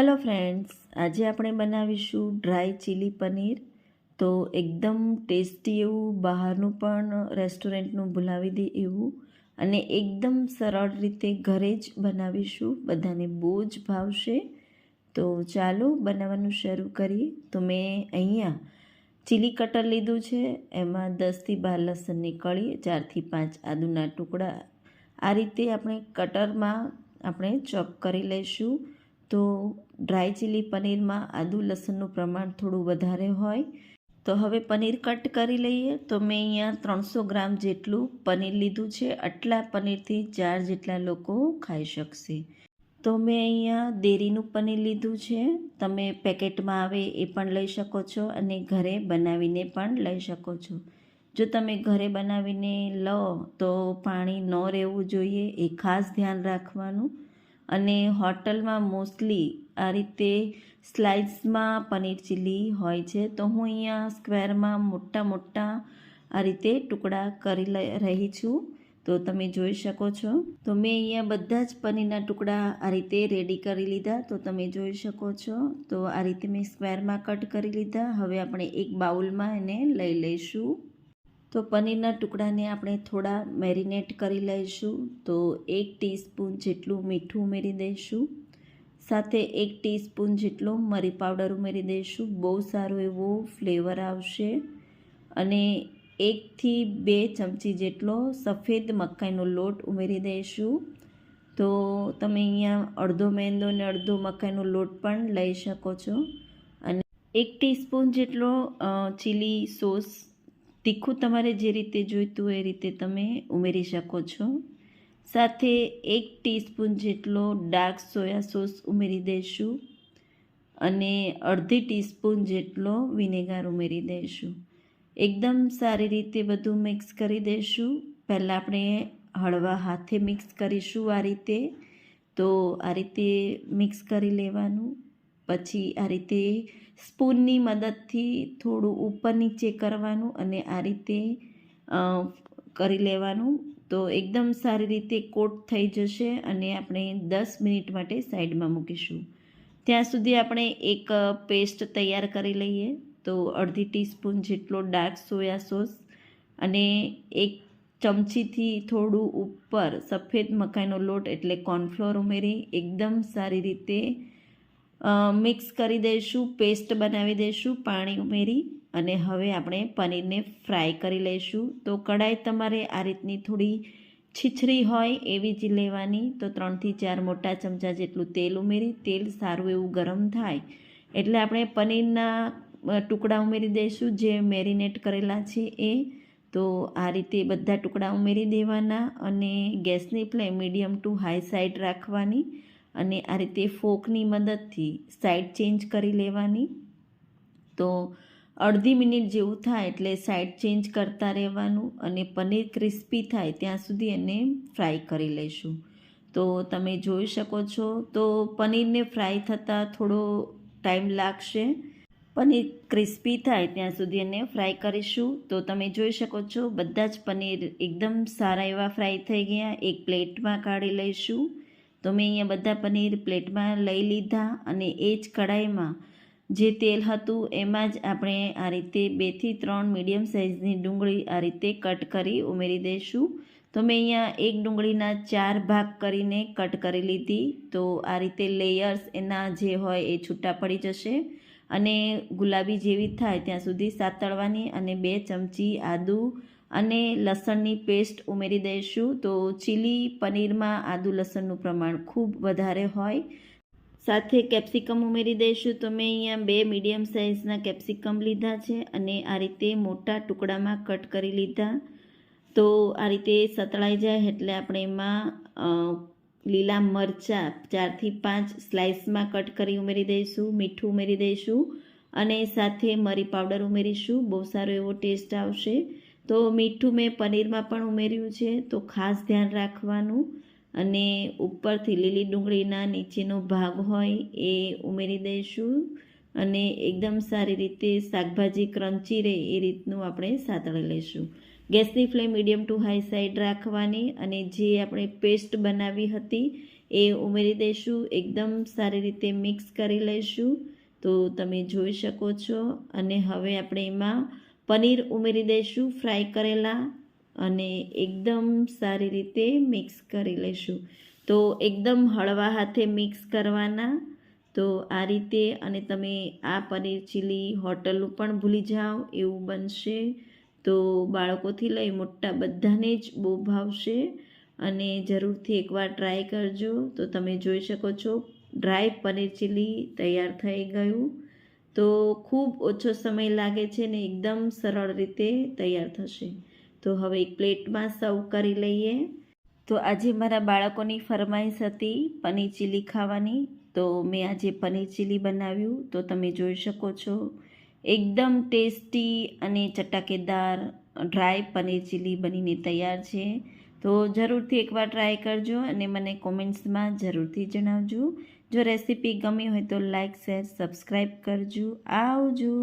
Hello friends આજે આપણે બનાવીશું ડ્રાય ચીલી પનીર તો એકદમ ટેસ્ટી એવું, બહારનું પણ રેસ્ટોરન્ટનું ભૂલાવી દે એવું. અને એકદમ સરળ રીતે ઘરે જ બનાવીશું. બધાને બહુ જ ભાવશે. તો ચાલો બનાવવાનું શરૂ કરીએ. તો મેં અહીંયા ચીલી કટર લીધું છે. એમાં દસથી બાર લસણની કળી ચારથી પાંચ આદુના ટુકડા. આ રીતે આપણે કટરમાં આપણે ચોપ કરી લઈશું. તો ડ્રાય ચીલી પનીરમાં આદુ લસણનું પ્રમાણ થોડું વધારે હોય, તો હવે પનીર કટ કરી લઈએ. તો મેં અહીંયા ત્રણસો ગ્રામ જેટલું પનીર લીધું છે. આટલા પનીરથી ચાર જેટલા લોકો ખાઈ શકશે. તો મેં અહીંયા દેરીનું પનીર લીધું છે. તમે પેકેટમાં આવે એ પણ લઈ શકો છો અને ઘરે બનાવીને પણ લઈ શકો છો. જો તમે ઘરે બનાવીને લો તો પાણી ન રહેવું જોઈએ. એ ખાસ ધ્યાન રાખવાનું. અને હોટલમાં મોસ્ટલી આ રીતે સ્લાઇસમાં પનીર ચીલી હોય છે. તો હું અહીંયા સ્ક્વેરમાં મોટા મોટા આ રીતે ટુકડા કરી રહી છું. તો તમે જોઈ શકો છો. તો મેં અહીંયા બધા જ પનીરના ટુકડા આ રીતે રેડી કરી લીધા. તો તમે જોઈ શકો છો. તો આ રીતે મેં સ્ક્વેરમાં કટ કરી લીધા. હવે આપણે એક બાઉલમાં એને લઈ લઈશું. તો પનીરના ટુકડાને આપણે થોડા મેરિનેટ કરી લઈશું. તો એક ટીસ્પૂન જેટલું મીઠું ઉમેરી દઈશું. સાથે એક ટીસ્પૂન જેટલો મરી પાવડર ઉમેરી દઈશું. બહુ સારો એવો ફ્લેવર આવશે. અને એકથી બે ચમચી જેટલો સફેદ મકાઈનો લોટ ઉમેરી દઈશું. તો તમે અહીંયા અડધો મેંદો અને અડધો મકાઈનો લોટ પણ લઈ શકો છો. અને એક ટીસ્પૂન જેટલો ચીલી સોસ તીખું તમારે જે રીતે જોઈતું હોય એ રીતે તમે ઉમેરી શકો છો. સાથે એક ટીસ્પૂન જેટલો ડાર્ક સોયા સોસ ઉમેરી દઈશું અને અડધી ટીસ્પૂન જેટલો વિનેગાર ઉમેરી દઈશું. એકદમ સારી રીતે બધું મિક્સ કરી દઈશું. પહેલાં આપણે હળવા હાથે મિક્સ કરીશું આ રીતે. તો આ રીતે મિક્સ કરી લેવાનું. પછી આ રીતે સ્પૂનની મદદથી થોડું ઉપર નીચે કરવાનું અને આ રીતે કરી લેવાનું. તો એકદમ સારી રીતે કોટ થઈ જશે અને આપણે દસ મિનિટ માટે સાઈડમાં મૂકીશું. ત્યાં સુધી આપણે એક પેસ્ટ તૈયાર કરી લઈએ. તો અડધી ટીસ્પૂન જેટલો ડાર્ક સોયા સોસ અને એક ચમચીથી થોડું ઉપર સફેદ મકાઈનો લોટ એટલે કોર્નફ્લોર ઉમેરી એકદમ સારી રીતે મિક્સ કરી દઈશું, પેસ્ટ બનાવી દઈશું, પાણી ઉમેરી અને હવે આપણે પનીરને ફ્રાય કરી લઈશું. તો કડાઈ તમારે આ રીતની થોડી છીછરી હોય એવી જ લેવાની. તો ત્રણથી ચાર મોટા ચમચા જેટલું તેલ ઉમેરી, તેલ સારું એવું ગરમ થાય એટલે આપણે પનીરના ટુકડા ઉમેરી દઈશું જે મેરિનેટ કરેલા છે એ. તો આ રીતે બધા ટુકડા ઉમેરી દેવાના અને ગેસની flame medium to high side રાખવાની. અને આ રીતે ફોકની મદદથી સાઈડ ચેન્જ કરી લેવાની. તો અડધી મિનિટ જેવું થાય એટલે સાઈડ ચેન્જ કરતા રહેવાનું અને પનીર ક્રિસ્પી થાય ત્યાં સુધી એને ફ્રાય કરી લઈશું. તો તમે જોઈ શકો છો, તો પનીરને ફ્રાય થતાં થોડો ટાઈમ લાગશે. પનીર ક્રિસ્પી થાય ત્યાં સુધી એને ફ્રાય કરીશું. તો તમે જોઈ શકો છો, બધા જ પનીર એકદમ સારા એવા ફ્રાય થઈ ગયા. એક પ્લેટમાં કાઢી લઈશું. તો મેં અહીંયા બધા પનીર પ્લેટમાં લઈ લીધા અને એ જ કઢાઈમાં જે તેલ હતું એમાં જ આપણે આ રીતે બેથી ત્રણ મીડિયમ સાઇઝની ડુંગળી આ રીતે કટ કરી ઉમેરી દઈશું. તો મેં અહીંયા એક ડુંગળીના ચાર ભાગ કરીને કટ કરી લીધી. તો આ રીતે લેયર્સ એના જે હોય એ છૂટા પડી જશે અને ગુલાબી જેવી થાય ત્યાં સુધી સાતળવાની અને બે ચમચી આદું અને લસણની પેસ્ટ ઉમેરી દઈશું. તો ચીલી પનીરમાં આદુ લસણનું પ્રમાણ ખૂબ વધારે હોય. સાથે કેપ્સિકમ ઉમેરી દઈશું. તો મેં અહીંયા બે મીડિયમ સાઇઝના કેપ્સિકમ લીધા છે અને આ રીતે મોટા ટુકડામાં કટ કરી લીધા. તો આ રીતે સતળાઈ જાય એટલે આપણે એમાં લીલા મરચાં ચારથી પાંચ સ્લાઇસમાં કટ કરી ઉમેરી દઈશું, મીઠું ઉમેરી દઈશું અને સાથે મરી પાવડર ઉમેરીશું. બહુ સારો એવો ટેસ્ટ આવશે. તો મીઠું મેં પનીરમાં પણ ઉમેર્યું છે, તો ખાસ ધ્યાન રાખવાનું. અને ઉપરથી લીલી ડુંગળીના નીચેનો ભાગ હોય એ ઉમેરી દઈશું. અને એકદમ સારી રીતે શાકભાજી ક્રંચી રહે એ રીતનું આપણે સાતળી લઈશું. ગેસની flame medium to high side રાખવાની અને જે આપણે પેસ્ટ બનાવી હતી એ ઉમેરી દઈશું. એકદમ સારી રીતે મિક્સ કરી લઈશું. તો તમે જોઈ શકો છો. અને હવે આપણે એમાં પનીર ઉમેરી દઈશું, ફ્રાય કરેલા અને એકદમ સારી રીતે મિક્સ કરી લઈશું. તો એકદમ હળવા હાથે મિક્સ કરવાના. તો આ રીતે અને તમે આ પનીર ચીલી હોટલનું પણ ભૂલી જાઓ, એવું બનશે. તો બાળકોથી લઈ મોટા બધાને જ બહુ ભાવશે. અને જરૂરથી એકવાર ટ્રાય કરજો. તો તમે જોઈ શકો છો, ડ્રાય પનીર ચીલી તૈયાર થઈ ગયું. તો ખૂબ ઓછો સમય લાગે છે ને એકદમ સરળ રીતે તૈયાર થશે. તો હવે એક પ્લેટમાં સર્વ કરી લઈએ. તો આજે મારા બાળકોની ફરમાઈશ હતી પનીર ચીલી ખાવાની. તો મેં આજે પનીર ચીલી બનાવ્યું. તો તમે જોઈ શકો છો. એકદમ ટેસ્ટી અને ચટાકેદાર ડ્રાય પનીર ચીલી બનીને તૈયાર છે. તો જરૂરથી એકવાર ટ્રાય કરજો અને મને કોમેન્ટ્સમાં જરૂરથી જણાવજો. જો રેસીપી ગમી હોય તો લાઇક શેર સબસ્ક્રાઈબ કરજો. આવજો.